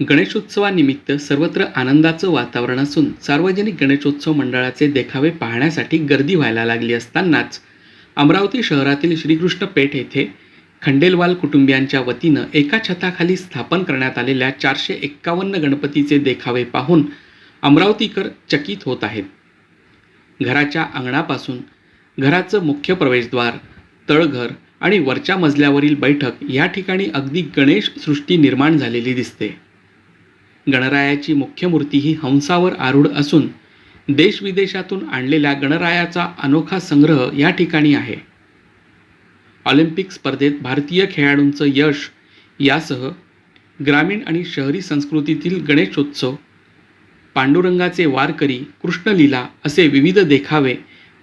गणेशोत्सवानिमित्त सर्वत्र आनंदाचं वातावरण असून सार्वजनिक गणेशोत्सव मंडळाचे देखावे पाहण्यासाठी गर्दी व्हायला लागली असतानाच अमरावती शहरातील श्रीकृष्ण पेठ येथे खंडेलवाल कुटुंबियांच्या वतीनं एका छताखाली स्थापन करण्यात आलेल्या चारशे एक्कावन्न गणपतीचे देखावे पाहून अमरावतीकर चकित होत आहेत. घराच्या अंगणापासून घराचं मुख्य प्रवेशद्वार तळघर आणि वरच्या मजल्यावरील बैठक या ठिकाणी अगदी गणेश सृष्टी निर्माण झालेली दिसते. गणरायाची मुख्य मूर्ती ही हंसावर आरूढ असून देशविदेशातून आणलेल्या गणरायाचा अनोखा संग्रह या ठिकाणी आहे. ऑलिम्पिक स्पर्धेत भारतीय खेळाडूंचं यश यासह ग्रामीण आणि शहरी संस्कृतीतील गणेशोत्सव पांडुरंगाचे वारकरी कृष्णलीला असे विविध देखावे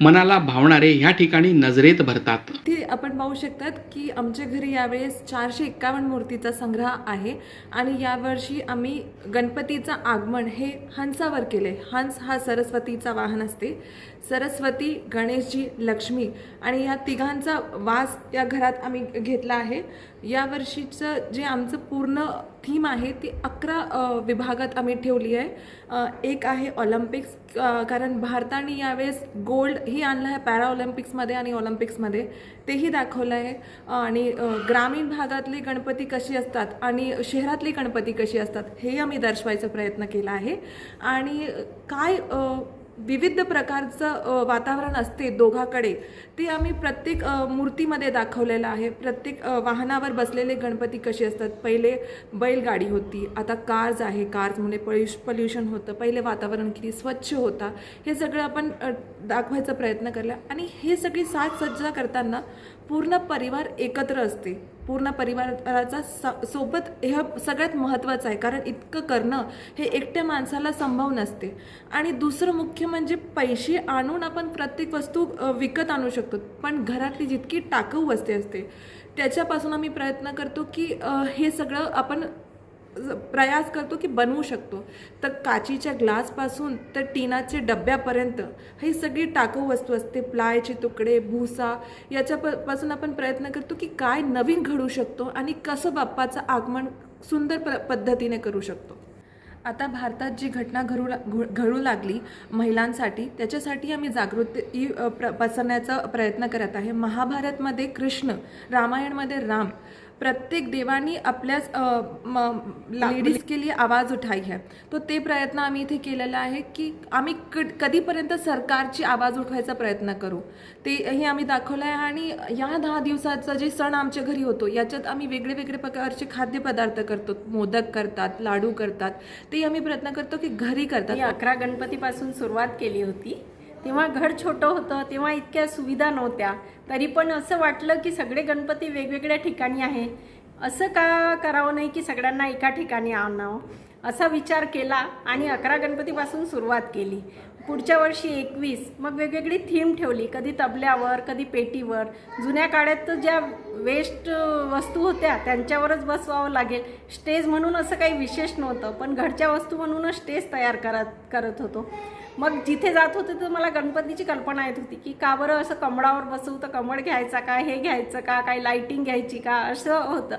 मनाला भावणारे ह्या ठिकाणी नजरेत भरतात. ते आपण पाहू शकतात की आमच्या घरी यावेळेस चारशे एक्कावन्न मूर्तीचा संग्रह आहे आणि यावर्षी आम्ही गणपतीचं आगमन हे हंसावर केले हंस हा सरस्वतीचा वाहन असते. सरस्वती गणेशजी लक्ष्मी आणि या तिघांचा वास या घरात आम्ही घेतला आहे. यावर्षीचं जे आमचं पूर्ण थीम आहे ती अकरा विभागात आम्ही ठेवली आहे. एक आहे ऑलिम्पिक्स कारण भारताने यावेळेस गोल्ड ही आणलं आहे पॅरा ऑलिम्पिक्समध्ये आणि ऑलिम्पिक्समध्ये. तेही दाखवलं आहे. आणि ग्रामीण भागातले गणपती कशी असतात आणि शहरातली गणपती कशी असतात हे आम्ही दर्शवायचा प्रयत्न केला आहे. आणि काय विविध प्रकारचं वातावरण असते दोघाकडे ते आम्ही प्रत्येक मूर्तीमध्ये दाखवलेलं आहे. प्रत्येक वाहनावर बसलेले गणपती कसे असतात? पहिले बैलगाडी होती आता कार्ज आहे. कार्समुळे पल्युश पल्युशन होतं. पहिले वातावरण किती स्वच्छ होता हे सगळं आपण दाखवायचा प्रयत्न केला आणि हे सगळी साजसज्जा करताना पूर्ण परिवार एकत्र असते. पूर्ण परिवाराचा स- सोबत हे सगळ्यात महत्त्वाचं आहे. कारण इतकं करणं हे एकट्या माणसाला संभव नसते. आणि दुसरं मुख्य म्हणजे पैसे आणून आपण प्रत्येक वस्तू विकत आणू शकतो. पण घरातली जितकी टाकाऊ वस्ती असते त्याच्यापासून आम्ही प्रयत्न करतो की हे सगळं आपण प्रयास करतो की बनवू शकतो. तर काचीच्या ग्लासपासून तर टिनाचे डब्यापर्यंत ही सगळी टाकाऊ वस्तू असते. प्लायचे तुकडे भुसा याच्या प पासून आपण प्रयत्न करतो की काय नवीन घडू शकतो आणि कसं बाप्पाचं आगमन सुंदर प पद्धतीने करू शकतो. आता भारतात जी घटना घडू ला घडू लागली महिलांसाठी त्याच्यासाठी आम्ही जागृती प्र पसरण्याचा प्रयत्न करत आहे. महाभारतमध्ये कृष्ण रामायणमध्ये राम प्रत्येक देवानी आपल्याच लेडीज के लिए आवाज उठाई है. तो ते प्रयत्न आम्ही इथे केलेला आहे की आम्ही क कधीपर्यंत सरकारची आवाज उठवायचा प्रयत्न करू. ते हे आम्ही दाखवलं आहे आणि या दहा दिवसाचा जे सण आमच्या घरी होतो याच्यात आम्ही वेगळे वेगळे प्रकारचे खाद्यपदार्थ करतो. मोदक करतात लाडू करतात. ते आम्ही प्रयत्न करतो की घरी करतात. अकरा गणपतीपासून सुरुवात केली होती. तेव्हा घर छोटं होतं तेव्हा इतक्या सुविधा नव्हत्या. तरी पण असं वाटलं की सगळे गणपती वेगवेगळ्या ठिकाणी आहे असं का करावं नाही की सगळ्यांना एका ठिकाणी आणावं? असा विचार केला आणि अकरा गणपतीपासून सुरुवात केली. पुढच्या वर्षी एकवीस मग वेगवेगळी थीम ठेवली. कधी तबल्यावर कधी पेटीवर. जुन्या काळात तर ज्या वेस्ट वस्तू होत्या त्यांच्यावरच बसवावं लागेल. स्टेज म्हणून असं काही विशेष नव्हतं पण घरच्या वस्तू म्हणूनच स्टेज तयार करत करत होतो. मग जिथे जात होते तर मला गणपतीची कल्पना येत होती की का बरं असं कमळावर बसवू तर कमळ घ्यायचा का हे घ्यायचं का काही लाईटिंग घ्यायची का असं होतं.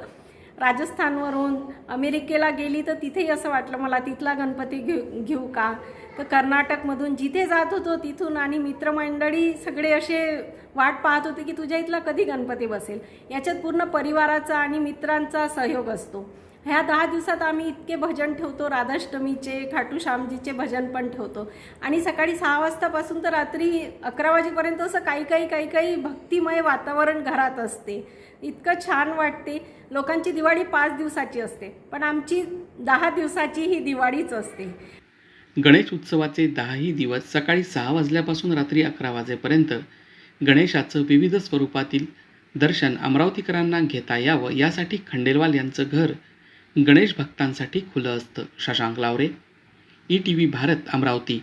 राजस्थानवरून अमेरिकेला गेली तर तिथेही असं वाटलं मला तिथला गणपती घेऊ घेऊ का? तर कर्नाटकमधून जिथे जात होतो तिथून आणि मित्रमंडळी सगळे असे वाट पाहत होते की तुझ्या इथला कधी गणपती बसेल? याच्यात पूर्ण परिवाराचा आणि मित्रांचा सहयोग असतो. ह्या दहा दिवसात आम्ही इतके भजन ठेवतो राधाष्टमीचे खाटू श्यामजीचे भजन पण ठेवतो. आणि सकाळी सहा वाजतापासून तर रात्री अकरा वाजेपर्यंत असं काही काही काही काही भक्तिमय वातावरण घरात असते. इतकं छान वाटते. लोकांची दिवाळी पाच दिवसाची असते पण आमची दहा दिवसाची ही दिवाळीच असते. गणेश उत्सवाचे दहाही दिवस सकाळी सहा वाजल्यापासून रात्री अकरा वाजेपर्यंत गणेशाचं विविध स्वरूपातील दर्शन अमरावतीकरांना घेता यावं यासाठी खंडेलवाल यांचं घर गणेश भक्तांसाठी खुलं असतं. Shashank Lavare E T V Bharat Amravati.